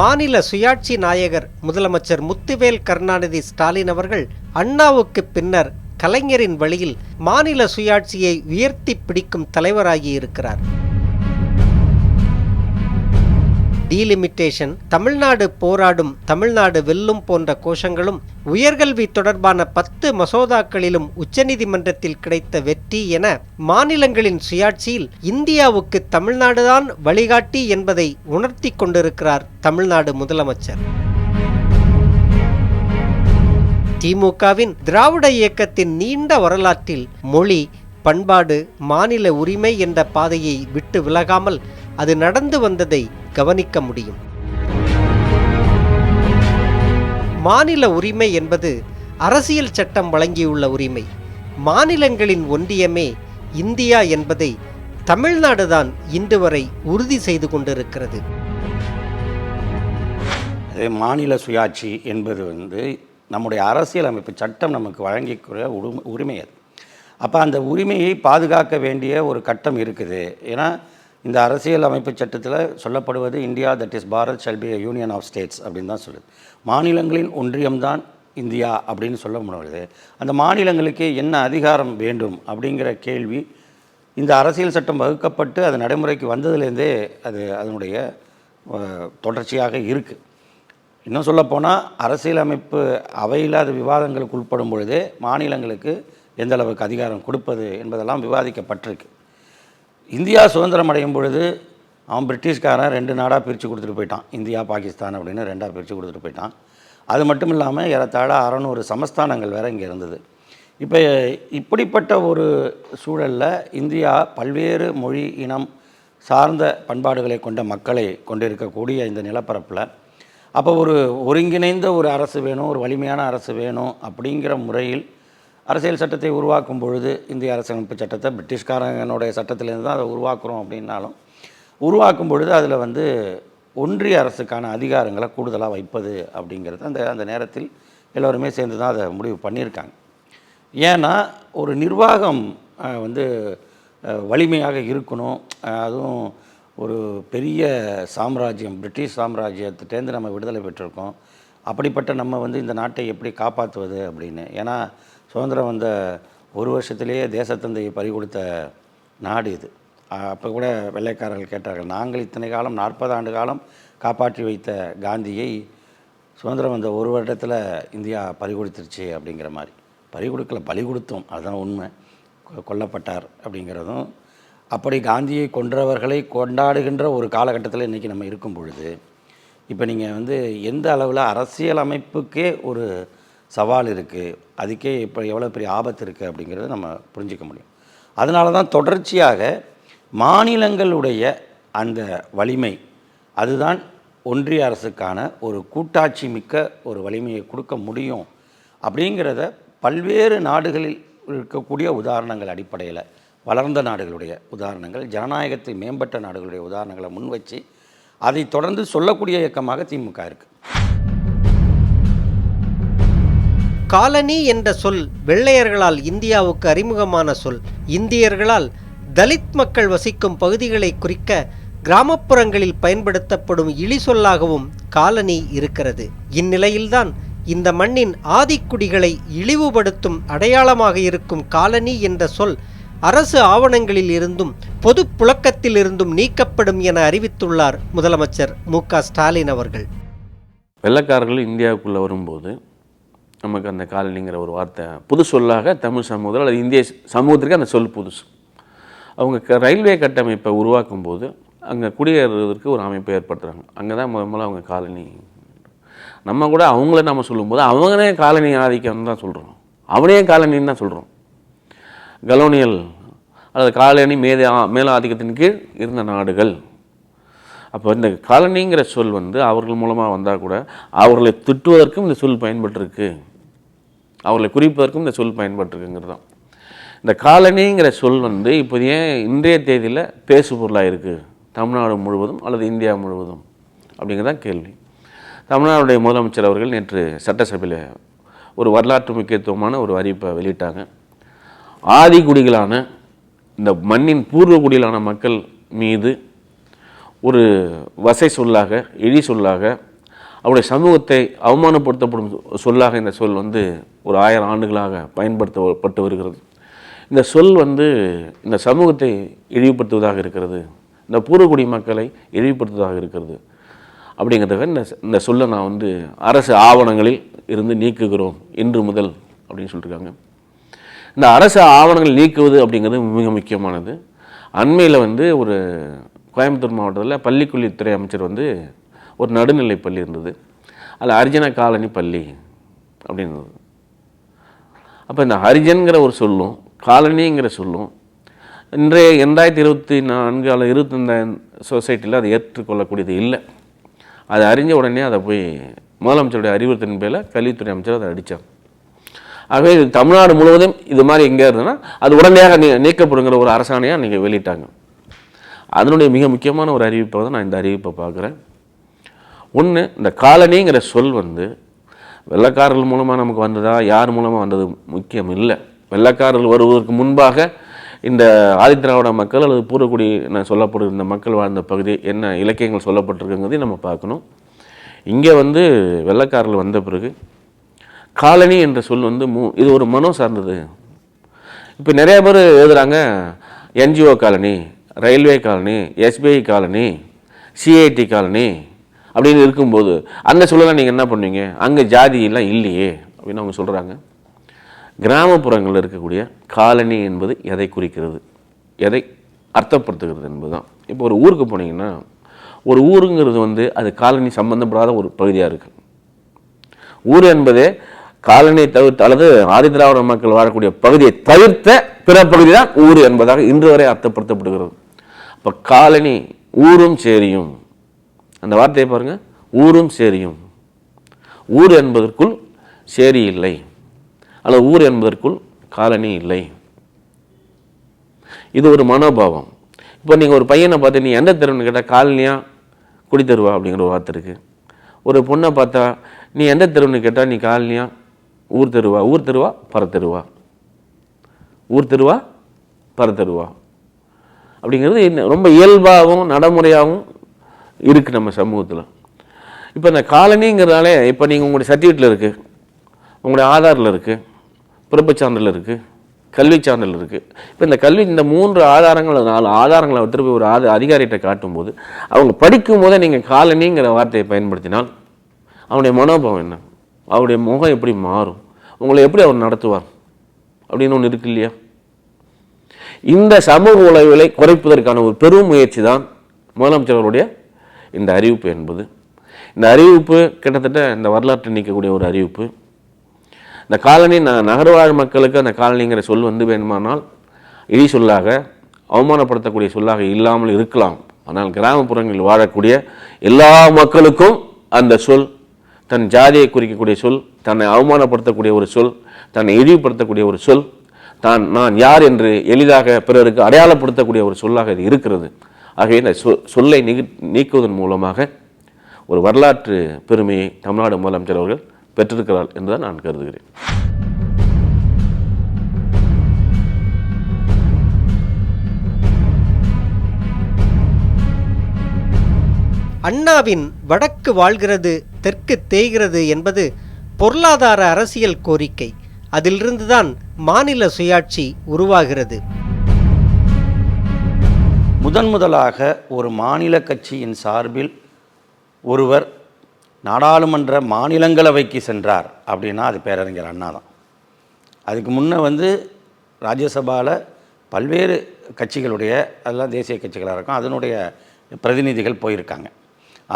மாநில சுயாட்சி நாயகர் முதலமைச்சர் முத்துவேல் கருணாநிதி ஸ்டாலின் அவர்கள் அண்ணாவுக்கு பின்னர் கலைஞரின் வழியில் மாநில சுயாட்சியை உயர்த்தி பிடிக்கும் தலைவராகி இருக்கிறார். டீலிமிட்டேஷன் தமிழ்நாடு போராடும் தமிழ்நாடு வெல்லும் போன்ற கோஷங்களும் உயர்கல்வி தொடர்பான பத்து மசோதாக்களிலும் உச்சநீதிமன்றத்தில் கிடைத்த வெற்றி என மாநிலங்களின் சுயாட்சியில் இந்தியாவுக்கு தமிழ்நாடுதான் வழிகாட்டி என்பதை உணர்த்தி கொண்டிருக்கிறார் தமிழ்நாடு முதலமைச்சர். திமுகவின் திராவிட இயக்கத்தின் நீண்ட வரலாற்றில் மொழி பண்பாடு மாநில உரிமை என்ற பாதையை விட்டு விலகாமல் அது நடந்து வந்ததை கவனிக்க முடியும். மாநில உரிமை என்பது அரசியல் சட்டம் வழங்கியுள்ள உரிமை. மாநிலங்களின் ஒன்றியமே இந்தியா என்பதை தமிழ்நாடுதான் இன்று வரை உறுதி செய்து கொண்டிருக்கிறது. மாநில சுயாட்சி என்பது வந்து நம்முடைய அரசியலமைப்பு சட்டம் நமக்கு வழங்கிக்கூடிய உரிமை அது. அப்போ அந்த உரிமையை பாதுகாக்க வேண்டிய ஒரு கட்டம் இருக்குது. ஏன்னா இந்த அரசியல் அமைப்பு சட்டத்தில் சொல்லப்படுவது India that is Bharat shall be union of states அப்படின்னு தான் சொல்லுது. மாநிலங்களின் ஒன்றியம்தான் இந்தியா அப்படின்னு சொல்ல முடியாது. அந்த மாநிலங்களுக்கு என்ன அதிகாரம் வேண்டும் அப்படிங்கிற கேள்வி இந்த அரசியல் சட்டம் வகுக்கப்பட்டு அது நடைமுறைக்கு வந்ததுலேருந்தே அது அதனுடைய தொடர்ச்சியாக இருக்குது இன்னும் சொல்லப்போனால் அரசியலமைப்பு அவையில்லாத விவாதங்களுக்கு உட்படும் பொழுதே மாநிலங்களுக்கு எந்த அளவுக்கு அதிகாரம் கொடுப்பது என்பதெல்லாம் விவாதிக்கப்பட்டிருக்கு. இந்தியா சுதந்திரம் அடையும் பொழுது அவன் பிரிட்டிஷ்காரன் ரெண்டு நாடாக பிரித்து கொடுத்துட்டு போயிட்டான். இந்தியா பாகிஸ்தான் அப்படின்னு ரெண்டாக பிரித்து கொடுத்துட்டு போயிட்டான். அது மட்டும் இல்லாமல் ஏறத்தாழ அறநூறு சமஸ்தானங்கள் வேறு இங்கே இருந்தது. இப்போ இப்படிப்பட்ட ஒரு சூழலில் இந்தியா பல்வேறு மொழி இனம் சார்ந்த பண்பாடுகளை கொண்ட மக்களை கொண்டிருக்கக்கூடிய இந்த நிலப்பரப்பில் அப்போ ஒரு ஒருங்கிணைந்த ஒரு அரசு வேணும் ஒரு வலிமையான அரசு வேணும் அப்படிங்கிற முறையில் அரசியல் சட்டத்தை உருவாக்கும் பொழுது இந்திய அரசியலமைப்பு சட்டத்தை பிரிட்டிஷ்காரங்களுடைய சட்டத்திலேருந்து தான் அதை உருவாக்குறோம் அப்படின்னாலும் உருவாக்கும் பொழுது அதில் வந்து ஒன்றிய அரசுக்கான அதிகாரங்களை கூடுதலாக வைப்பது அப்படிங்கிறது அந்த அந்த நேரத்தில் எல்லோருமே சேர்ந்து தான் அதை முடிவு பண்ணியிருக்காங்க. ஏன்னா ஒரு நிர்வாகம் வந்து வலிமையாக இருக்கணும். அதுவும் ஒரு பெரிய சாம்ராஜ்யம் பிரிட்டிஷ் சாம்ராஜ்யத்திட்டேருந்து நம்ம விடுதலை பெற்றிருக்கோம். அப்படிப்பட்ட நம்ம வந்து இந்த நாட்டை எப்படி காப்பாற்றுவது அப்படின்னு. ஏன்னா சுதந்திரம் வந்த ஒரு வருஷத்துலேயே தேசத்தந்தையை பறிகொடுத்த நாடு இது. அப்போ கூட வெள்ளைக்காரர்கள் கேட்டார்கள் நாங்கள் இத்தனை காலம் நாற்பது ஆண்டு காலம் காப்பாற்றி வைத்த காந்தியை சுதந்திரம் வந்த ஒரு வருடத்தில் இந்தியா பறிகொடுத்துருச்சு அப்படிங்கிற மாதிரி. பறி கொடுக்கல பலி கொடுத்தோம் அதுதான் உண்மை. கொ- கொல்லப்பட்டார் அப்படிங்கிறதும் அப்படி காந்தியை கொன்றவர்களை கொண்டாடுகின்ற ஒரு காலகட்டத்தில் இன்றைக்கி நம்ம இருக்கும் பொழுது இப்போ நீங்கள் வந்து எந்த அளவில் அரசியல் அமைப்புக்கே ஒரு சவால் இருக்குது அதுக்கே இப்போ எவ்வளோ பெரிய ஆபத்து இருக்குது அப்படிங்கிறத நம்ம புரிஞ்சிக்க முடியும். அதனால தான் தொடர்ச்சியாக மாநிலங்களுடைய அந்த வலிமை அதுதான் ஒன்றிய அரசுக்கான ஒரு கூட்டாட்சி மிக்க ஒரு வலிமையை கொடுக்க முடியும் அப்படிங்கிறத பல்வேறு நாடுகளில் இருக்கக்கூடிய உதாரணங்கள் அடிப்படையில் வளர்ந்த நாடுகளுடைய உதாரணங்கள் ஜனநாயகத்தில் மேம்பட்ட நாடுகளுடைய உதாரணங்களை முன் வச்சு அதை தொடர்ந்து சொல்லக்கூடிய இயக்கமாக திமுக இருக்குது காலனி என்ற சொல் வெள்ளையர்களால் இந்தியாவுக்கு அறிமுகமான சொல். இந்தியர்களால் தலித் மக்கள் வசிக்கும் பகுதிகளை குறிக்க கிராமப்புறங்களில் பயன்படுத்தப்படும் இழி சொல்லாகவும் காலனி இருக்கிறது. இந்நிலையில்தான் இந்த மண்ணின் ஆதிக்குடிகளை இழிவுபடுத்தும் அடையாளமாக இருக்கும் காலனி என்ற சொல் அரசு ஆவணங்களில் இருந்தும் பொது புழக்கத்தில் இருந்தும் நீக்கப்படும் என அறிவித்துள்ளார் முதலமைச்சர் மு க ஸ்டாலின் அவர்கள். வெள்ளக்காரர்கள் இந்தியாவுக்குள்ளே வரும்போது நமக்கு அந்த காலனிங்கிற ஒரு வார்த்தை புது சொல்லாக தமிழ் சமூகத்தில் அல்லது இந்திய சமூகத்திற்கு அந்த சொல் புதுசு. அவங்க க ரயில்வே கட்டமைப்பை உருவாக்கும் போது அங்கே குடியேறுவதற்கு ஒரு அமைப்பை ஏற்படுத்துகிறாங்க அங்கே தான் முதல் முதல்ல அவங்க காலனி. நம்ம கூட அவங்கள நம்ம சொல்லும்போது அவங்களே காலனி ஆதிக்கம் தான் சொல்கிறோம் அவனே காலனின்னு தான் சொல்கிறோம் கலோனியல் அல்லது காலனி மேத மேல ஆதிக்கத்தின் கீழ் இருந்த நாடுகள். அப்போ இந்த காலனிங்கிற சொல் வந்து அவர்கள் மூலமாக வந்தால் கூட அவர்களை திட்டுவதற்கும் இந்த சொல் பயன்பட்டுருக்கு. அவர்களை குறிப்பதற்கும் இந்த சொல் பயன்பட்டுருக்குங்கிறது தான். இந்த காலனிங்கிற சொல் வந்து இப்போ ஏன் இன்றைய தேதியில் பேசு பொருளாக இருக்குது தமிழ்நாடு முழுவதும் அல்லது இந்தியா முழுவதும்? அப்படிங்கிறதான் கேள்வி. தமிழ்நாடுடைய முதலமைச்சர் அவர்கள் நேற்று சட்டசபையில் ஒரு வரலாற்று முக்கியத்துவமான ஒரு அறிவிப்பை வெளியிட்டாங்க. ஆதிக்குடிகளான இந்த மண்ணின் பூர்வ குடிகளான மக்கள் மீது ஒரு வசை சொல்லாக இழி சொல்லாக அவருடைய சமூகத்தை அவமானப்படுத்தப்படும் சொல்லாக இந்த சொல் வந்து ஒரு ஆயிரம் ஆண்டுகளாக பயன்படுத்தப்பட்டு வருகிறது. இந்த சொல் வந்து இந்த சமூகத்தை இழிவுபடுத்துவதாக இருக்கிறது. இந்த பூர்வகுடி மக்களை இழிவுபடுத்துவதாக இருக்கிறது. அப்படிங்கிறதுக்காக இந்த இந்த சொல்லை நான் வந்து அரசு ஆவணங்களில் இருந்து நீக்குகிறோம் இன்று முதல் அப்படின்னு சொல்லியிருக்காங்க இந்த அரசு ஆவணங்கள் நீக்குவது அப்படிங்கிறது மிக முக்கியமானது. அண்மையில் வந்து ஒரு கோயம்புத்தூர் மாவட்டத்தில் பள்ளிக்கல்வித்துறை அமைச்சர் வந்து ஒரு நடுநிலை பள்ளி இருந்தது. அதில் ஹரிஜன காலனி பள்ளி அப்படின்னு இருந்தது அப்போ இந்த ஹரிஜன்கிற ஒரு சொல்லும் காலனிங்கிற சொல்லும் இன்றைய ரெண்டாயிரத்தி இருபத்தி நான்கு அல்லது இருபத்தஞ்சாயிரம் சொசைட்டியில் அதை ஏற்றுக்கொள்ளக்கூடியது இல்லை. அதை அறிஞ்ச உடனே அதை போய் முதலமைச்சருடைய அறிவுறுத்தின் பேரில் கல்வித்துறை அமைச்சர் அதை அடித்தார் ஆகவே இது தமிழ்நாடு முழுவதும் இது மாதிரி எங்கே இருந்ததுன்னா அது உடனடியாக நீ நீக்கப்படுங்கிற ஒரு அரசாணையாக நீங்கள் வெளியிட்டாங்க. அதனுடைய மிக முக்கியமான ஒரு அறிவிப்பை தான் நான் இந்த அறிவிப்பை பார்க்குறேன். ஒன்று இந்த காலனிங்கிற சொல் வந்து வெள்ளைக்காரர்கள் மூலமாக நமக்கு வந்ததா யார் மூலமாக வந்தது முக்கியம் இல்லை. வெள்ளக்காரர்கள் வருவதற்கு முன்பாக இந்த ஆதித்திராவிட மக்கள் அல்லது பூரக்குடி என இந்த மக்கள் வாழ்ந்த பகுதி என்ன இலக்கியங்கள் சொல்லப்பட்டிருக்குங்கிறதையும் நம்ம பார்க்கணும். இங்கே வந்து வெள்ளக்காரர்கள் வந்த பிறகு காலனி என்ற சொல் வந்து மூ இது ஒரு மனோ சார்ந்தது. இப்போ நிறைய பேர் எழுதுகிறாங்க NGO colony railway colony SBI colony CID colony அப்படின்னு இருக்கும்போது அந்த சொல்லலாம் நீங்கள் என்ன பண்ணுவீங்க? அங்கே ஜாதியெல்லாம் இல்லையே அப்படின்னு அவங்க சொல்கிறாங்க கிராமப்புறங்களில் இருக்கக்கூடிய காலனி என்பது எதை குறிக்கிறது? எதை அர்த்தப்படுத்துகிறது என்பது தான் இப்போ ஒரு ஊருக்கு போனீங்கன்னா ஒரு ஊருங்கிறது வந்து அது காலனி சம்மந்தப்படாத ஒரு பகுதியாக இருக்குது ஊர் என்பதே காலனியை தவிர்த்து அல்லது ஆதிதிராவிட மக்கள் வாழக்கூடிய பகுதியை தவிர்த்த பிற பகுதி தான் ஊர் என்பதாக இன்று வரை அர்த்தப்படுத்தப்படுகிறது. அப்போ காலனி ஊரும் சேரியும் அந்த வார்த்தையை பாருங்கள் ஊரும் சேரியும். ஊர் என்பதற்குள் சேரி இல்லை. அல்லது ஊர் என்பதற்குள் காலனி இல்லை. இது ஒரு மனோபாவம். இப்போ நீங்கள் ஒரு பையனை பார்த்து நீ எந்த தெருவுன்னு கேட்டால் காலனியாக குடித்தருவா அப்படிங்கிற ஒரு வார்த்தை இருக்குது ஒரு பொண்ணை பார்த்தா நீ எந்த தெருவுன்னு கேட்டால் நீ காலனியா ஊர் தெருவா? ஊர் தெருவா பரத்தெருவா ஊர் தெருவா பரத்தெருவா அப்படிங்கிறது என்ன- ரொம்ப இயல்பாகவும் நடைமுறையாகவும் இருக்குது நம்ம சமூகத்தில். இப்போ இந்த காலனிங்கிறதாலே இப்போ நீங்கள் உங்களுடைய சர்டிஃபிகேட்டில் இருக்குது உங்களுடைய ஆதாரில் இருக்குது பிறப்பு சான்றில் இருக்குது கல்வி சான்றில் இருக்குது இப்போ இந்த கல்வி இந்த மூன்று ஆதாரங்கள் நாலு ஆதாரங்களை திருப்பி ஒரு ஆத அதிகாரிகிட்ட காட்டும்போது அவங்க படிக்கும் போதே நீங்கள் காலனிங்கிற வார்த்தையை பயன்படுத்தினால் அவனுடைய மனோபாவம் என்ன? அவருடைய முகம் எப்படி மாறும்? உங்களை எப்படி அவர் நடத்துவார்? அப்படின்னு ஒன்று இருக்கு இல்லையா? இந்த சமூக உளவியலை குறைப்பதற்கான ஒரு பெரும் முயற்சி தான் முதலமைச்சர் அவருடைய இந்த அறிவிப்பு என்பது. இந்த அறிவிப்பு கிட்டத்தட்ட இந்த வரலாற்றை நீக்கக்கூடிய ஒரு அறிவிப்பு. இந்த காலனி ந நகர்வாழ் மக்களுக்கு அந்த காலனிங்கிற சொல் வந்து வேணுமானால் இழி சொல்லாக அவமானப்படுத்தக்கூடிய சொல்லாக இல்லாமல் இருக்கலாம். ஆனால் கிராமப்புறங்களில் வாழக்கூடிய எல்லா மக்களுக்கும் அந்த சொல் தன் ஜாதியை குறிக்கக்கூடிய சொல் தன்னை அவமானப்படுத்தக்கூடிய ஒரு சொல் தன்னை இழிவுபடுத்தக்கூடிய ஒரு சொல் தான் நான் யார் என்று எளிதாக பிறருக்கு அடையாளப்படுத்தக்கூடிய ஒரு சொல்லாக இது இருக்கிறது. ஆகவே இந்த சொ சொல்லை நீ நீக்குவதன் மூலமாக ஒரு வரலாற்று பெருமையை தமிழ்நாடு முதலமைச்சர் அவர்கள் பெற்றிருக்கிறார் என்றுதான் நான் கருதுகிறேன். அண்ணாவின் வடக்கு வாழ்கிறது தெற்கு தேய்கிறது என்பது பொருளாதார அரசியல் கோரிக்கை. அதிலிருந்துதான் மாநில சுயாட்சி உருவாகிறது. முதன் முதலாக ஒரு மாநில கட்சியின் சார்பில் ஒருவர் நாடாளுமன்ற மாநிலங்களவைக்கு சென்றார் அப்படின்னா அது பேரறிஞர் அண்ணா தான் அதுக்கு முன்னே வந்து ராஜ்யசபாவில் பல்வேறு கட்சிகளுடைய அதெல்லாம் தேசிய கட்சிகளாக இருக்கும் அதனுடைய பிரதிநிதிகள் போயிருக்காங்க.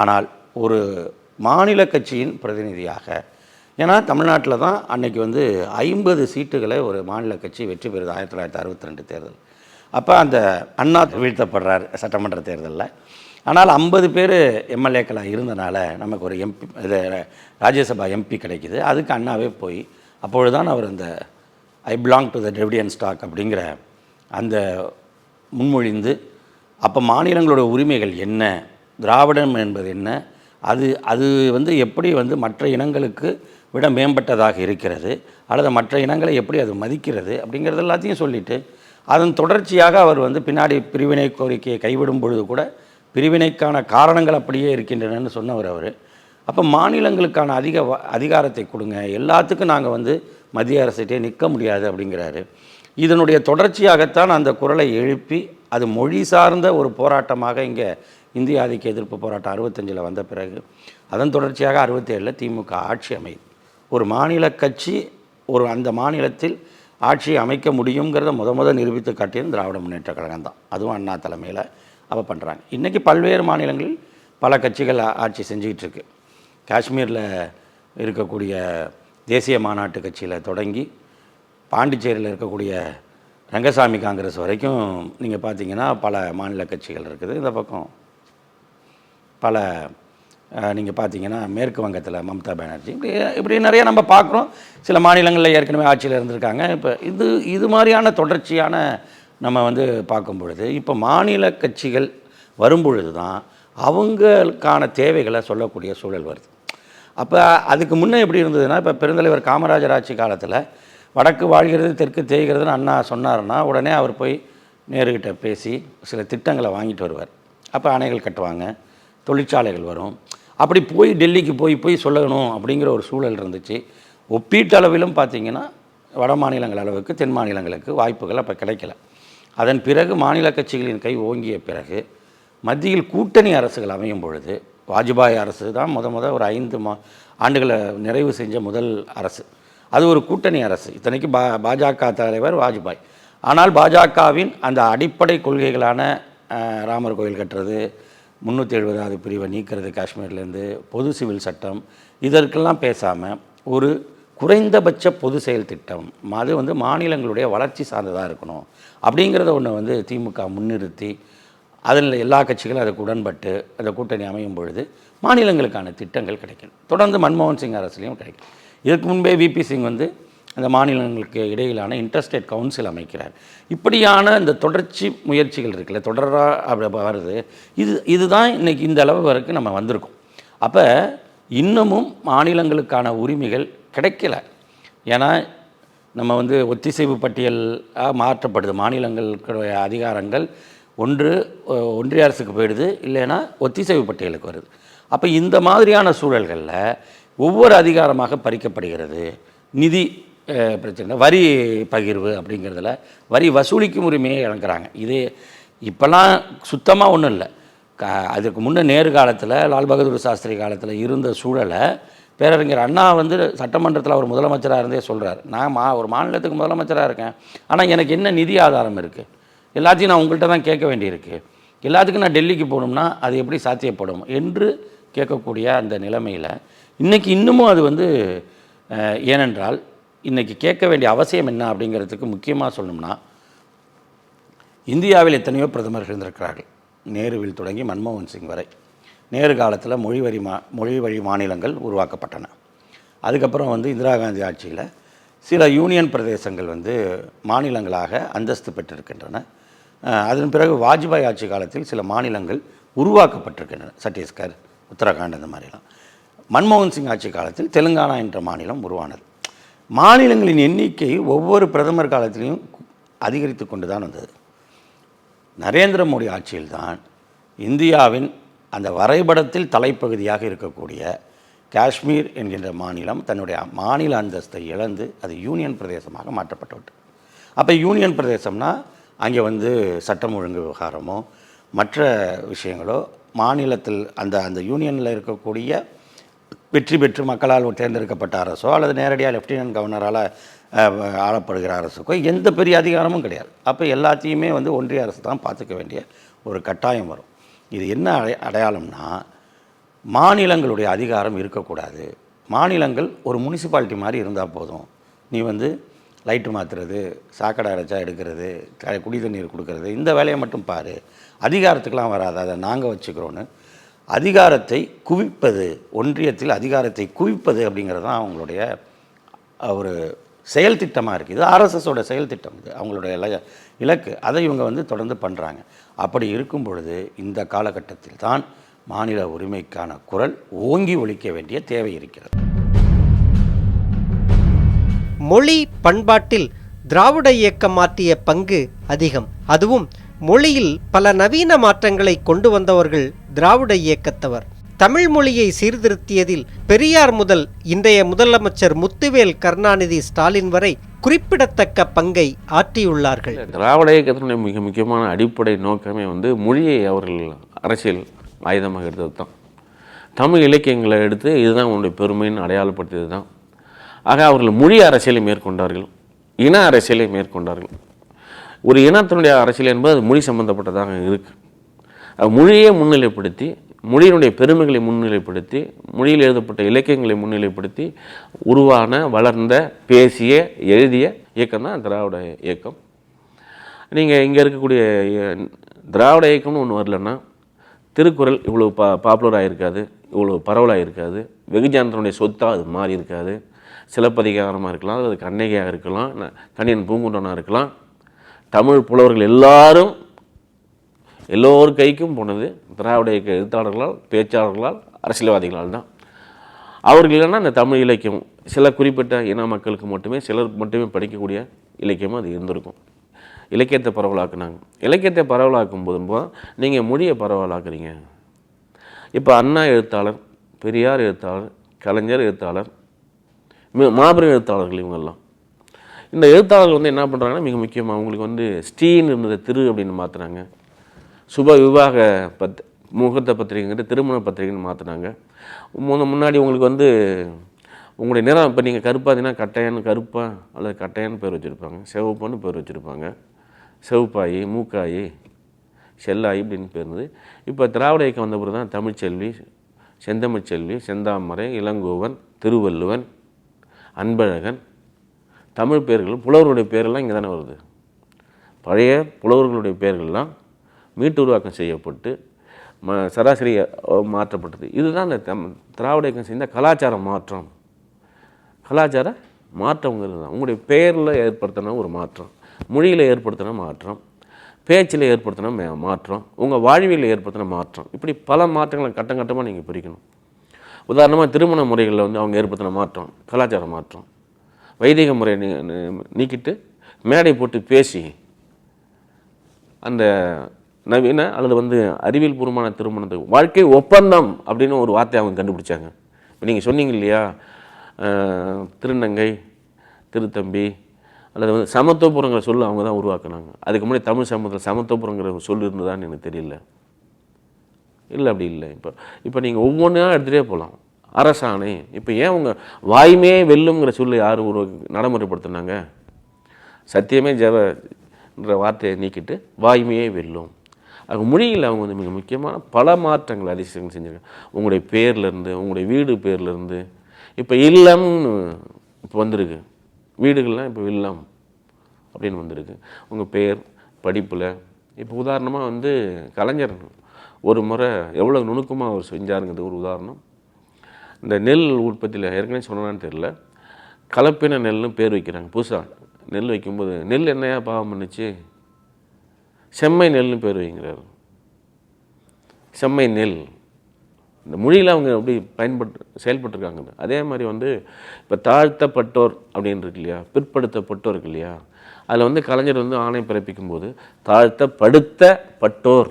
ஆனால் ஒரு மாநில கட்சியின் பிரதிநிதியாக ஏன்னா தமிழ்நாட்டில் தான் அன்றைக்கி வந்து ஐம்பது சீட்டுகளை ஒரு மாநில கட்சி வெற்றி பெறுது ஆயிரத்தி தொள்ளாயிரத்தி அறுபத்தி ரெண்டு தேர்தல். அப்போ அந்த அண்ணா வீழ்த்தப்படுறார் சட்டமன்ற தேர்தலில். ஆனால் ஐம்பது பேர் எம்எல்ஏக்களாக இருந்தனால நமக்கு ஒரு எம்பி இது ராஜ்யசபா எம்பி கிடைக்குது. அதுக்கு அண்ணாவே போய் அப்பொழுதுதான் அவர் அந்த I belong to the Dravidian stock அப்படிங்கிற அந்த முன்மொழிந்து அப்போ மாநிலங்களோட உரிமைகள் என்ன திராவிடம் என்பது என்ன அது அது வந்து எப்படி வந்து மற்ற இனங்களுக்கு விட மேம்பட்டதாக இருக்கிறது அல்லது மற்ற இனங்களை எப்படி அது மதிக்கிறது அப்படிங்கிறது எல்லாத்தையும் சொல்லிட்டு அதன் தொடர்ச்சியாக அவர் வந்து பின்னாடி பிரிவினை கோரிக்கையை கைவிடும் பொழுது கூட பிரிவினைக்கான காரணங்கள் அப்படியே இருக்கின்றனன்னு சொன்னவர் அவர். அப்போ மாநிலங்களுக்கான அதிக வ- அதிகாரத்தை கொடுங்க. எல்லாத்துக்கும் நாங்கள் வந்து மத்திய அரசிட்டே நிற்க முடியாது அப்படிங்கிறாரு. இதனுடைய தொடர்ச்சியாகத்தான் அந்த குரலை எழுப்பி அது மொழி சார்ந்த ஒரு போராட்டமாக இங்கே இந்திய ஆதிக்க எதிர்ப்பு போராட்டம் அறுபத்தஞ்சில் வந்த பிறகு அதன் தொடர்ச்சியாக அறுபத்தேழில் திமுக ஆட்சி அமையுது ஒரு மாநில கட்சி ஒரு அந்த மாநிலத்தில் ஆட்சி அமைக்க முடியுங்கிறத முத முத நிரூபித்து காட்டியது திராவிட முன்னேற்ற கழகம் தான் அதுவும் அண்ணா தலைமையில் அவ பண்ணுறாங்க இன்றைக்கி பல்வேறு மாநிலங்களில் பல கட்சிகள் ஆட்சி செஞ்சுக்கிட்டு இருக்கு. காஷ்மீரில் இருக்கக்கூடிய தேசிய மாநாட்டு கட்சியில் தொடங்கி பாண்டிச்சேரியில் இருக்கக்கூடிய ரங்கசாமி காங்கிரஸ் வரைக்கும் நீங்கள் பார்த்தீங்கன்னா பல மாநில கட்சிகள் இருக்குது. இந்த பக்கம் பல நீங்கள் பார்த்தீங்கன்னா மேற்கு வங்கத்தில் மம்தா பானர்ஜி. இப்படி இப்படி நிறைய நம்ம பார்க்குறோம் சில மாநிலங்களில் ஏற்கனவே ஆட்சியில் இருந்திருக்காங்க. இப்போ இது இது மாதிரியான தொடர்ச்சியான நம்ம வந்து பார்க்கும் பொழுது இப்போ மாநில கட்சிகள் வரும்பொழுது தான் அவங்களுக்கான தேவைகளை சொல்லக்கூடிய சூழல் வருது. அப்போ அதுக்கு முன்னே எப்படி இருந்ததுன்னா இப்போ பெருந்தலைவர் காமராஜர் ஆட்சி காலத்தில் வடக்கு வாழ்கிறது தெற்கு தேய்கிறதுன்னு அண்ணா சொன்னார்னா உடனே அவர் போய் நேருக்கிட்ட பேசி சில திட்டங்களை வாங்கிட்டு வருவார். அப்போ அணைகள் கட்டுவாங்க தொழிற்சாலைகள் வரும். அப்படி போய் டெல்லிக்கு போய் போய் சொல்லணும் அப்படிங்கிற ஒரு சூழல் இருந்துச்சு. ஒப்பீட்டளவிலும் பார்த்தீங்கன்னா வட மாநிலங்கள் அளவுக்கு தென் மாநிலங்களுக்கு வாய்ப்புகள் அப்போ கிடைக்கல. அதன் பிறகு மாநில கட்சிகளின் கை ஓங்கிய பிறகு மத்தியில் கூட்டணி அரசுகள் அமையும் பொழுது வாஜ்பாய் அரசு தான் முத முத ஒரு ஐந்து மா ஆண்டுகளை நிறைவு செஞ்ச முதல் அரசு. அது ஒரு கூட்டணி அரசு. இத்தனைக்கு பா பாஜக தலைவர் வாஜ்பாய். ஆனால் பாஜகவின் அந்த அடிப்படை கொள்கைகளான ராமர் கோயில் கட்டுறது முந்நூற்றி எழுபதாவது பிரிவை நீக்கிறது காஷ்மீர்லேருந்து பொது சிவில் சட்டம் இதற்கெல்லாம் பேசாமல் ஒரு குறைந்தபட்ச பொது செயல் திட்டம் அது வந்து மாநிலங்களுடைய வளர்ச்சி சார்ந்ததாக இருக்கணும் அப்படிங்கிறத ஒன்று வந்து திமுக முன்னிறுத்தி அதில் எல்லா கட்சிகளும் அதுக்கு உடன்பட்டு அந்த கூட்டணி அமையும் பொழுது மாநிலங்களுக்கான திட்டங்கள் கிடைக்கும் தொடர்ந்து மன்மோகன் சிங் அரசுலேயும் கிடைக்கும். இதுக்கு முன்பே விபி சிங் வந்து அந்த மாநிலங்களுக்கு இடையிலான இன்டர்ஸ்டேட் கவுன்சில் அமைக்கிறார். இப்படியான இந்த தொடர்ச்சி முயற்சிகள் இருக்குல்ல தொடராக அப்படி வருது. இது இதுதான் இன்றைக்கி இந்த அளவு வரைக்கும் நம்ம வந்திருக்கோம். அப்போ இன்னமும் மாநிலங்களுக்கான உரிமைகள் கிடைக்கல. ஏன்னா நம்ம வந்து ஒத்திசைவு பட்டியலாக மாற்றப்படுது. மாநிலங்களுடைய அதிகாரங்கள் ஒன்று ஒன்றிய அரசுக்கு போயிடுது இல்லைன்னா ஒத்திசைவு பட்டியலுக்கு வருது. அப்போ இந்த மாதிரியான சூழல்களில் ஒவ்வொரு அதிகாரமாக பறிக்கப்படுகிறது. நிதி பிரச்சனை. வரி பகிர்வு அப்படிங்கிறதுல வரி வசூலிக்கும் உரிமையை இழக்கிறாங்க. இது இப்போல்லாம் சுத்தமாக ஒன்றும் இல்லை. க அதுக்கு முன்னே நேரு காலத்தில் லால் பகதூர் சாஸ்திரி காலத்தில் இருந்த சூழலை பேரறிஞர் அண்ணா வந்து சட்டமன்றத்தில் அவர் முதலமைச்சராக இருந்தே சொல்கிறார் நான் மா ஒரு மாநிலத்துக்கு முதலமைச்சராக இருக்கேன். ஆனால் எனக்கு என்ன நிதி ஆதாரம் இருக்குது எல்லாத்தையும் நான் உங்கள்கிட்ட தான் கேட்க வேண்டியிருக்கு. எல்லாத்துக்கும் நான் டெல்லிக்கு போகணும்னா அது எப்படி சாத்தியப்படும் என்று கேட்கக்கூடிய அந்த நிலைமையில் இன்றைக்கி இன்னமும் அது வந்து ஏனென்றால் இன்றைக்கி கேட்க வேண்டிய அவசியம் என்ன அப்படிங்கிறதுக்கு முக்கியமாக சொல்லணும்னா இந்தியாவில் எத்தனையோ பிரதமர்கள் இருந்திருக்கிறார்கள். நேருவில் தொடங்கி மன்மோகன் சிங் வரை. நேரு காலத்தில் மொழி வரி மா மொழி வழி மாநிலங்கள் உருவாக்கப்பட்டன. அதுக்கப்புறம் வந்து இந்திரா காந்தி ஆட்சியில் சில யூனியன் பிரதேசங்கள் வந்து மாநிலங்களாக அந்தஸ்து பெற்றிருக்கின்றன. அதன் பிறகு வாஜ்பாய் ஆட்சி காலத்தில் சில மாநிலங்கள் உருவாக்கப்பட்டிருக்கின்றன. சத்தீஸ்கர் உத்தரகாண்ட் இந்த மாதிரிலாம். மன்மோகன் சிங் ஆட்சி காலத்தில் தெலுங்கானா என்ற மாநிலம் உருவானது. மாநிலங்களின் எண்ணிக்கை ஒவ்வொரு பிரதமர் காலத்திலையும் அதிகரித்து கொண்டு தான் வந்தது. நரேந்திர மோடி ஆட்சியில்தான் இந்தியாவின் அந்த வரைபடத்தில் தலைப்பகுதியாக இருக்கக்கூடிய காஷ்மீர் என்கின்ற மாநிலம் தன்னுடைய மாநில அந்தஸ்தை இழந்து அது யூனியன் பிரதேசமாக மாற்றப்பட்டுவிட்டு அப்போ யூனியன் பிரதேசம்னா அங்கே வந்து சட்டம் ஒழுங்கு விவகாரமோ மற்ற விஷயங்களோ மாநிலத்தில் அந்த அந்த யூனியனில் இருக்கக்கூடிய வெற்றி பெற்று மக்களால் தேர்ந்தெடுக்கப்பட்ட அரசோ அல்லது நேரடியாக லெஃப்டினன்ட் கவர்னரால் ஆளப்படுகிற அரசுக்கோ எந்த பெரிய அதிகாரமும் கிடையாது. அப்போ எல்லாத்தையுமே வந்து ஒன்றிய அரசு தான் பார்த்துக்க வேண்டிய ஒரு கட்டாயம் வரும். இது என்ன அடை அடையாளம்னா மாநிலங்களுடைய அதிகாரம் இருக்கக்கூடாது. மாநிலங்கள் ஒரு முனிசிபாலிட்டி மாதிரி இருந்தால் போதும். நீ வந்து லைட்டு மாற்றுறது சாக்கடை அரைச்சா எடுக்கிறது க- குடி தண்ணீர் கொடுக்கறது இந்த வேலையை மட்டும் பாரு. அதிகாரத்துக்கெலாம் வராது அதை நாங்கள் வச்சுக்கிறோன்னு அதிகாரத்தை குவிப்பது ஒன்றியத்தில் அதிகாரத்தை குவிப்பது அப்படிங்கிறது தான் அவங்களுடைய ஒரு செயல் திட்டமாக இருக்குது. இது ஆர்எஸ்எஸோட செயல் திட்டம் இது. அவங்களுடைய இல இலக்கு. அதை இவங்க வந்து தொடர்ந்து பண்ணுறாங்க அப்படி இருக்கும் பொழுது இந்த காலகட்டத்தில் தான் மாநில உரிமைக்கான குரல் ஓங்கி ஒழிக்க வேண்டிய தேவை இருக்கிறது. மொழி பண்பாட்டில் திராவிட இயக்கம் மாற்றிய பங்கு அதிகம். அதுவும் மொழியில் பல நவீன மாற்றங்களை கொண்டு வந்தவர்கள் திராவிட இயக்கத்தவர். தமிழ் மொழியை சீர்திருத்தியதில் பெரியார் முதல் இன்றைய முதலமைச்சர் முத்துவேல் கருணாநிதி ஸ்டாலின் வரை குறிப்பிடத்தக்க பங்கை ஆற்றியுள்ளார்கள். திராவிட இயக்கத்தினுடைய மிக முக்கியமான அடிப்படை நோக்கமே வந்து மொழியை அவர்கள் அரசியல் ஆயுதமாக எடுத்தது தான். தமிழ் இலக்கியங்களை எடுத்து இதுதான் உன்னுடைய பெருமைன்னு அடையாளப்படுத்தியது தான். ஆக அவர்கள் மொழி அரசியலை மேற்கொண்டார்கள் இன அரசியலை மேற்கொண்டார்கள். ஒரு இனத்தினுடைய அரசியல் என்பது அது மொழி சம்பந்தப்பட்டதாக இருக்குது மொழியை முன்னிலைப்படுத்தி மொழியினுடைய பெருமைகளை முன்னிலைப்படுத்தி மொழியில் எழுதப்பட்ட இலக்கியங்களை முன்னிலைப்படுத்தி உருவான வளர்ந்த பேசிய எழுதிய இயக்கம் தான் திராவிட இயக்கம். நீங்கள் இங்கே இருக்கக்கூடிய திராவிட இயக்கம்னு ஒன்று வரலன்னா திருக்குறள் இவ்வளோ பா பாப்புலராக இருக்காது இவ்வளோ பரவலாக இருக்காது வெகுஜனத்தினுடைய சொத்தாக அது மாறி இருக்காது சிலப்பதிகாரமாக இருக்கலாம் அது கண்ணகியாக இருக்கலாம் ந- கணியன் பூங்குன்றனாக இருக்கலாம் தமிழ் புலவர்கள் எல்லாரும் எல்லோர் கைக்கும் போனது திராவிட இயக்க எழுத்தாளர்களால் பேச்சாளர்களால் அரசியல்வாதிகளால் தான். அவர்கள் இல்லைன்னா இந்த தமிழ் இலக்கியம் சில குறிப்பிட்ட இன மக்களுக்கு மட்டுமே சிலர் மட்டுமே படிக்கக்கூடிய இலக்கியமாக அது இருந்திருக்கும். இலக்கியத்தை பரவலாக்குனாங்க. இலக்கியத்தை பரவலாக்கும் போதும்போது நீங்கள் மொழியை பரவலாக்குறீங்க. இப்போ அண்ணா எழுத்தாளர் பெரியார் எழுத்தாளர் கலைஞர் எழுத்தாளர் மாபெரும் எழுத்தாளர்கள் இவங்கெல்லாம். இந்த எழுத்தாளர்கள் வந்து என்ன பண்ணுறாங்கன்னா மிக முக்கியமாக அவங்களுக்கு வந்து ஸ்டீன் இருந்தது திரு அப்படின்னு மாற்றுறாங்க சுப விவாக பத் முகூர்த்த பத்திரிகைங்கிட்ட திருமண பத்திரிகைன்னு மாற்றினாங்க முன்ன முன்னாடி உங்களுக்கு வந்து உங்களுடைய நிறம் இப்போ நீங்கள் கருப்பாதீங்கன்னா கட்டையான்னு கருப்பா அல்லது கட்டையான்னு பேர் வச்சுருப்பாங்க. சிவப்புன்னு பேர் வச்சுருப்பாங்க. சிவப்பாயி மூக்காயி செல்லாயி அப்படின்னு பேர் இருந்தது. இப்போ திராவிட இயக்கம் வந்த பிறகு தான் தமிழ்ச்செல்வி செந்தமிழ்ச்செல்வி செந்தாமரை இளங்கோவன் திருவள்ளுவன் அன்பழகன் தமிழ் பேர்கள் புலவருடைய பேரெல்லாம் இங்கே தானே வருது. பழைய புலவர்களுடைய மீட்டு உருவாக்கம் செய்யப்பட்டு ம சராசரி மாற்றப்பட்டது. இதுதான் இந்த தம் திராவிட இயக்கம் செய்த கலாச்சார மாற்றம். கலாச்சார மாற்றங்கிறது தான். உங்களுடைய பெயரில் ஏற்படுத்தின ஒரு மாற்றம் மொழியில் ஏற்படுத்தின மாற்றம் பேச்சில் ஏற்படுத்தின மே- மாற்றம் உங்கள் வாழ்வியல் ஏற்படுத்தின மாற்றம். இப்படி பல மாற்றங்களை கட்டம் கட்டமாக நீங்கள் பிரிக்கணும். உதாரணமாக திருமண முறைகளில் வந்து அவங்க ஏற்படுத்தின மாற்றம் கலாச்சார மாற்றம். வைதிக முறையை நீ- நீக்கிட்டு மேடை போட்டு பேசி அந்த நவீன அல்லது வந்து அறிவியல் பூர்வமான திருமணத்துக்கு வாழ்க்கை ஒப்பந்தம் அப்படின்னு ஒரு வார்த்தையை அவங்க கண்டுபிடிச்சாங்க. இப்போ நீங்கள் சொன்னீங்க இல்லையா? திருநங்கை திருத்தம்பி அல்லது வந்து சமத்துவபுரங்கிற சொல் அவங்க தான் உருவாக்குனாங்க. அதுக்கு முன்னாடி தமிழ் சமூகத்தில் சமத்துவபுரங்கிற சொல் இருந்ததான்னு எனக்கு தெரியல. இல்லை அப்படி இல்லை. இப்போ இப்போ நீங்கள் ஒவ்வொன்றா எடுத்துகிட்டே போகலாம் அரசாணை இப்போ ஏன் உங்கள் வாய்மையே வெல்லுங்கிற சொல்லு யார் ஒரு நடைமுறைப்படுத்தினாங்க? சத்தியமே ஜெவன்ற வார்த்தையை நீக்கிட்டு வாய்மையே வெல்லும். அது மொழியில் அவங்க வந்து மிக முக்கியமான பல மாற்றங்கள் அதிசயங்கள் செஞ்சுருக்காங்க. உங்களுடைய பேர்லேருந்து உங்களுடைய வீடு பேர்லேருந்து. இப்போ இல்லம்னு இப்போ வந்திருக்கு. வீடுகள்லாம் இப்போ இல்லம் அப்படின்னு வந்திருக்கு. உங்கள் பேர் படிப்பில். இப்போ உதாரணமாக வந்து கலைஞர் ஒரு முறை எவ்வளோ நுணுக்கமாக அவர் செஞ்சாருங்கிறது ஒரு உதாரணம். இந்த நெல் உற்பத்தியில் ஏற்கனவே சொன்னான்னு தெரியல. கலப்பின நெல்னு பேர் வைக்கிறாங்க புதுசாக நெல் வைக்கும்போது நெல் என்னையா பாவம் பண்ணுச்சு? செம்மை நெல்னு பேர் வைங்கிறார் செம்மை நெல். இந்த மொழியில் அவங்க அப்படி பயன்பட்டு செயல்பட்டுருக்காங்க. அதே மாதிரி வந்து இப்போ தாழ்த்தப்பட்டோர் அப்படின்னு இருக்கு இல்லையா? பிற்படுத்தப்பட்டோர் இருக்கு இல்லையா? அதில் வந்து கலைஞர் வந்து ஆணை பிறப்பிக்கும் போது தாழ்த்தப்படுத்தப்பட்டோர்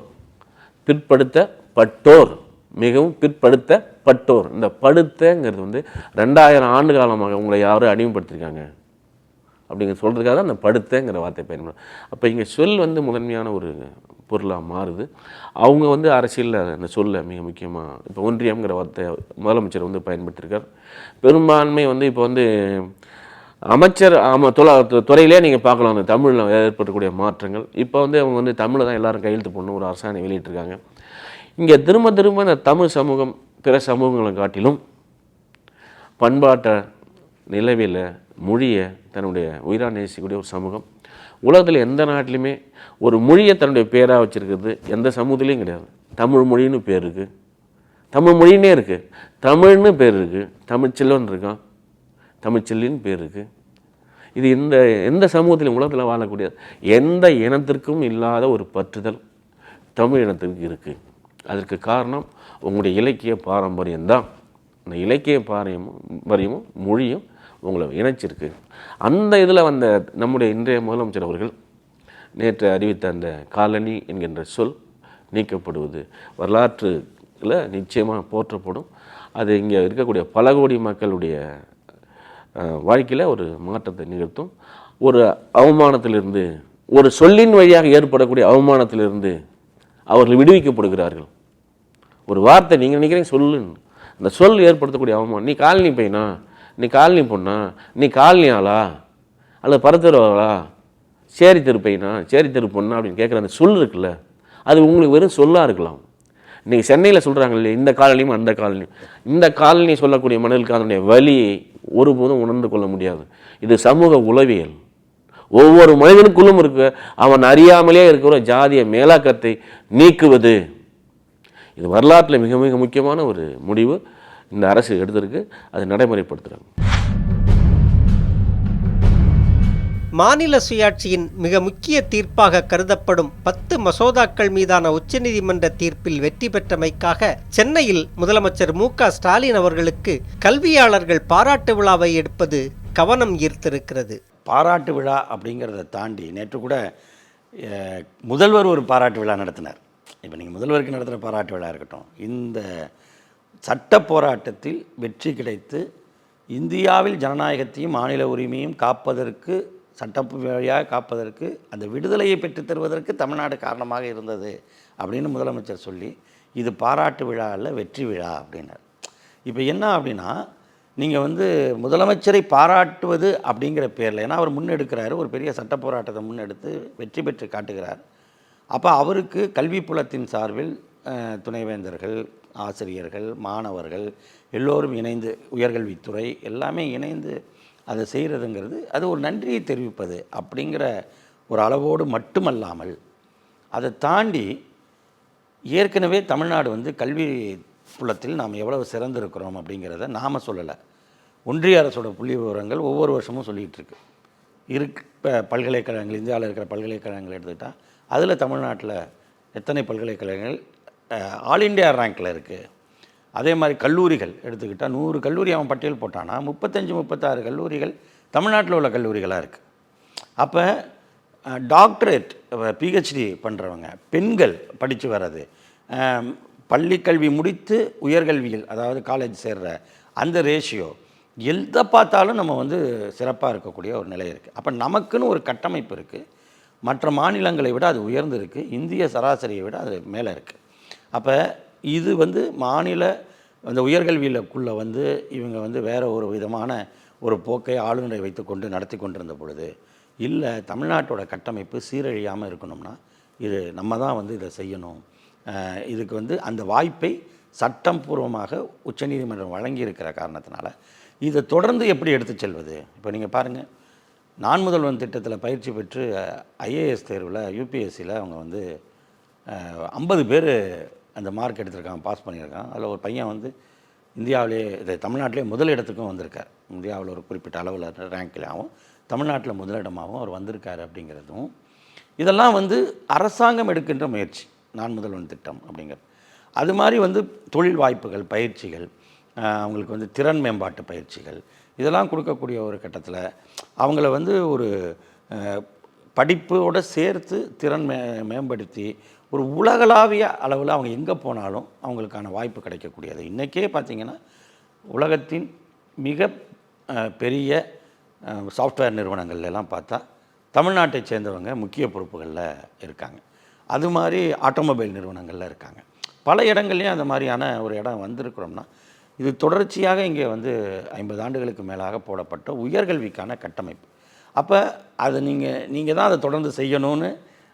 பிற்படுத்தப்பட்டோர் மிகவும் பிற்படுத்தப்பட்டோர். இந்த படுத்தங்கிறது வந்து ரெண்டாயிரம் ஆண்டு காலமாக உங்களை யாரும் அடிமைப்படுத்திருக்காங்க. அப்படிங்கிற சொல்கிறதுக்காக தான் அந்த படுத்தங்கிற வார்த்தை பயன்படும் அப்போ இங்கே சொல் வந்து முதன்மையான ஒரு பொருளாக மாறுது. அவங்க வந்து அரசியலில் அந்த சொல்ல மிக முக்கியமாக இப்போ ஒன்றியம்ங்கிற வார்த்தை முதலமைச்சர் வந்து பயன்படுத்தியிருக்கார் பெரும்பான்மை வந்து இப்போ வந்து அமைச்சர் ஆமாம் துல துறையிலே நீங்கள் பார்க்கலாம் அந்த தமிழில் ஏற்படக்கூடிய மாற்றங்கள். இப்போ வந்து அவங்க வந்து தமிழை தான் எல்லாரும் கையெழுத்து போடணும் ஒரு அரசாணை வெளியிட்டிருக்காங்க. இங்கே திரும்ப திரும்ப இந்த தமிழ் சமூகம் பிற சமூகங்களை காட்டிலும் பண்பாட்டை நிலவில மொழியை தன்னுடைய உயிரா நேசிக்கக்கூடிய ஒரு சமூகம் உலகத்தில் எந்த நாட்டிலையுமே ஒரு மொழியை தன்னுடைய பேராக வச்சுருக்கிறது எந்த சமூகத்திலையும் கிடையாது. தமிழ் மொழின்னு பேர் இருக்குது தமிழ் மொழின்னே இருக்குது தமிழ்னு பேர் இருக்குது தமிழ்ச்செல்வன் இருக்கான். தமிழ்ச்செல்லின்னு பேர் இருக்குது இது இந்த எந்த சமூகத்திலும் உலகத்தில் வாழக்கூடிய எந்த இனத்திற்கும் இல்லாத ஒரு பற்றுதல் தமிழ் இனத்திற்கு இருக்குது அதற்கு காரணம் உங்களுடைய இலக்கிய பாரம்பரியம் தான் அந்த இலக்கிய பாரம்பரியமும் மொழியும் உங்களை இணைச்சிருக்கு. அந்த இதில் வந்த நம்முடைய இன்றைய முதலமைச்சர் அவர்கள் நேற்று அறிவித்த அந்த காலனி என்கின்ற சொல் நீக்கப்படுவது வரலாற்றுல நிச்சயமாக போற்றப்படும். அது இங்கே இருக்கக்கூடிய பல கோடி மக்களுடைய வாழ்க்கையில் ஒரு மாற்றத்தை நிகழ்த்தும். ஒரு அவமானத்திலிருந்து ஒரு சொல்லின் வழியாக ஏற்படக்கூடிய அவமானத்திலிருந்து அவர்கள் விடுவிக்கப்படுகிறார்கள். ஒரு வார்த்தை நீங்கள் நினைக்கிறீங்க சொல்லுன்னு. அந்த சொல் ஏற்படுத்தக்கூடிய அவமானம். நீ காலனி பையனா? நீ காலனி பொண்ணா? நீ காலனி ஆளா? அல்லது பரத்தருவாளா சேரி தெரு சேரி தெரு பொண்ணா? அப்படின்னு கேட்குற அந்த சொல் இருக்குல்ல அது உங்களுக்கு வெறும் சொல்லாக இருக்கலாம். இன்றைக்கி சென்னையில் சொல்கிறாங்க இல்லையா இந்த காலனியும் அந்த காலனியும். இந்த காலனி சொல்லக்கூடிய மனிதர்களுக்கு அதனுடைய வலியை ஒருபோதும் உணர்ந்து கொள்ள முடியாது. இது சமூக உளவியல். ஒவ்வொரு மனிதனுக்குள்ளும் இருக்க. அவன் அறியாமலே இருக்கிற ஜாதிய மேலாக்கத்தை நீக்குவது. இது வரலாற்றில் மிக மிக முக்கியமான ஒரு முடிவு. இந்த அரசு எடுத்திருக்கு அதை நடைமுறைப்படுத்துகிறாங்க மாநில சுயாட்சியின் மிக முக்கிய தீர்ப்பாக கருதப்படும் பத்து மசோதாக்கள் மீதான உச்சநீதிமன்ற தீர்ப்பில் வெற்றி பெற்றமைக்காக சென்னையில் முதலமைச்சர் மு க ஸ்டாலின் அவர்களுக்கு கல்வியாளர்கள் பாராட்டு விழாவை எடுப்பது கவனம் ஈர்த்திருக்கிறது. பாராட்டு விழா அப்படிங்கிறத தாண்டி நேற்று கூட முதல்வர் ஒரு பாராட்டு விழா நடத்தினார். இப்போ நீங்கள் முதல்வருக்கு நடத்துகிற பாராட்டு விழா இருக்கட்டும் இந்த சட்ட போராட்டத்தில் வெற்றி கிடைத்து இந்தியாவில் ஜனநாயகத்தையும் மாநில உரிமையும் காப்பதற்கு சட்ட வழியாக காப்பதற்கு அந்த விடுதலையை பெற்றுத் தருவதற்கு தமிழ்நாடு காரணமாக இருந்தது அப்படின்னு முதலமைச்சர் சொல்லி இது பாராட்டு விழா அல்ல வெற்றி விழா அப்படின்னார். இப்போ என்ன அப்படின்னா நீங்கள் வந்து முதலமைச்சரை பாராட்டுவது அப்படிங்கிற பேரில் ஏன்னா அவர் முன்னெடுக்கிறாரு ஒரு பெரிய சட்ட போராட்டத்தை முன்னெடுத்து வெற்றி பெற்று காட்டுகிறார். அப்போ அவருக்கு கல்வி புலத்தின் சார்பில் துணைவேந்தர்கள் ஆசிரியர்கள் மாணவர்கள் எல்லோரும் இணைந்து உயர்கல்வித்துறை எல்லாமே இணைந்து அதை செய்கிறதுங்கிறது அது ஒரு நன்றியை தெரிவிப்பது அப்படிங்கிற ஒரு அளவோடு மட்டுமல்லாமல் அதை தாண்டி ஏற்கனவே தமிழ்நாடு வந்து கல்வி புலத்தில் நாம் எவ்வளவு சிறந்திருக்கிறோம் அப்படிங்கிறத நாம் சொல்லலை. ஒன்றிய அரசோட புள்ளி விவரங்கள் ஒவ்வொரு வருஷமும் சொல்லிகிட்டு இருக்கு இருக் இப்போ பல்கலைக்கழகங்கள் இந்தியாவில் இருக்கிற பல்கலைக்கழகங்கள் எடுத்துக்கிட்டால் அதில் தமிழ்நாட்டில் எத்தனை பல்கலைக்கழகங்கள் ஆல் இண்டியா ரேங்கில் இருக்குது அதே மாதிரி கல்லூரிகள் எடுத்துக்கிட்டால் நூறு கல்லூரி அவன் பட்டியல் போட்டானா முப்பத்தஞ்சு முப்பத்தாறு கல்லூரிகள் தமிழ்நாட்டில் உள்ள கல்லூரிகளாக இருக்குது அப்போ டாக்டரேட் பிஹெச்டி பண்ணுறவங்க பெண்கள் படித்து வர்றது பள்ளிக்கல்வி முடித்து உயர்கல்வியில் அதாவது காலேஜ் சேர்ற அந்த ரேஷியோ எதை பார்த்தாலும் நம்ம வந்து சிறப்பாக இருக்கக்கூடிய ஒரு நிலை இருக்குது அப்போ நமக்குன்னு ஒரு கட்டமைப்பு இருக்குது மற்ற மாநிலங்களை விட அது உயர்ந்து இருக்குது இந்திய சராசரியை விட அது மேலே இருக்குது அப்போ இது வந்து மாநில அந்த உயர்கல்வியிலக்குள்ளே வந்து இவங்க வந்து வேறு ஒரு விதமான ஒரு போக்கை ஆளுநரை வைத்துக்கொண்டு நடத்தி கொண்டிருந்த பொழுது இல்லை தமிழ்நாட்டோட கட்டமைப்பு சீரழியாமல் இருக்கணும்னா இது நம்ம தான் வந்து இதை செய்யணும். இதுக்கு வந்து அந்த வாய்ப்பை சட்டம் பூர்வமாக உச்சநீதிமன்றம் வழங்கியிருக்கிற காரணத்தினால இதை தொடர்ந்து எப்படி எடுத்து செல்வது? இப்போ நீங்கள் பாருங்கள் நான் முதல்வன் திட்டத்தில் பயிற்சி பெற்று ஐஏஎஸ் தேர்வில் யூபிஎஸ்சியில் அவங்க வந்து ஐம்பது பேர் அந்த மார்க் எடுத்திருக்கான் பாஸ் பண்ணியிருக்கான். அதில் ஒரு பையன் வந்து இந்தியாவிலே இது தமிழ்நாட்டிலே முதல் இடத்துக்கும் வந்திருக்கார். இந்தியாவில் ஒரு குறிப்பிட்ட அளவில் ரேங்க்லையாகவும் தமிழ்நாட்டில் முதலிடமாகவும் அவர் வந்திருக்கார் அப்படிங்கிறதும். இதெல்லாம் வந்து அரசாங்கம் எடுக்கின்ற முயற்சி. நான் முதல்வன் திட்டம் அப்படிங்கிறது அது மாதிரி வந்து தொழில் வாய்ப்புகள் பயிற்சிகள் அவங்களுக்கு வந்து திறன் மேம்பாட்டு பயிற்சிகள் இதெல்லாம் கொடுக்கக்கூடிய ஒரு கட்டத்தில் அவங்கள வந்து ஒரு படிப்போடு சேர்த்து திறன் மே மேம்படுத்தி ஒரு உலகளாவிய அளவில் அவங்க எங்கே போனாலும் அவங்களுக்கான வாய்ப்பு கிடைக்கக்கூடியது. இன்றைக்கே பார்த்திங்கன்னா உலகத்தின் மிக பெரிய சாஃப்ட்வேர் நிறுவனங்கள்லாம் பார்த்தா தமிழ்நாட்டை சேர்ந்தவங்க முக்கிய பொறுப்புகளில் இருக்காங்க. அது மாதிரி ஆட்டோமொபைல் நிறுவனங்களில் இருக்காங்க. பல இடங்கள்லையும் அந்த மாதிரியான ஒரு இடம் வந்திருக்கிறோம்னா இது தொடர்ச்சியாக இங்கே வந்து ஐம்பது ஆண்டுகளுக்கு மேலாக போடப்பட்ட உயர்கல்விக்கான கட்டமைப்பு. அப்போ அதை நீங்கள் நீங்கள் தான் அதை தொடர்ந்து செய்யணும்னு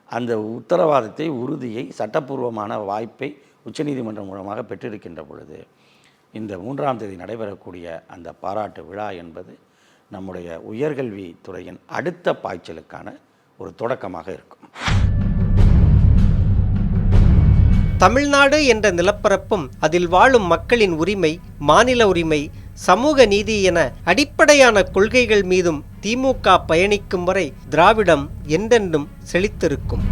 அந்த உத்தரவாதத்தை உறுதியை சட்டப்பூர்வமான வாய்ப்பை உச்சநீதிமன்றம் மூலமாக பெற்றிருக்கின்ற பொழுது இந்த மூன்றாம் தேதி நடைபெறக்கூடிய அந்த பாராட்டு விழா என்பது நம்முடைய உயர்கல்வி துறையின் அடுத்த பாய்ச்சலுக்கான ஒரு தொடக்கமாக இருக்கும். தமிழ்நாடு என்ற நிலப்பரப்பும் அதில் வாழும் மக்களின் உரிமை மாநில உரிமை சமூக நீதி என அடிப்படையான கொள்கைகள் மீதும் திமுக பயணிக்கும் வரை திராவிடம் என்றென்றும் செழித்திருக்கும்.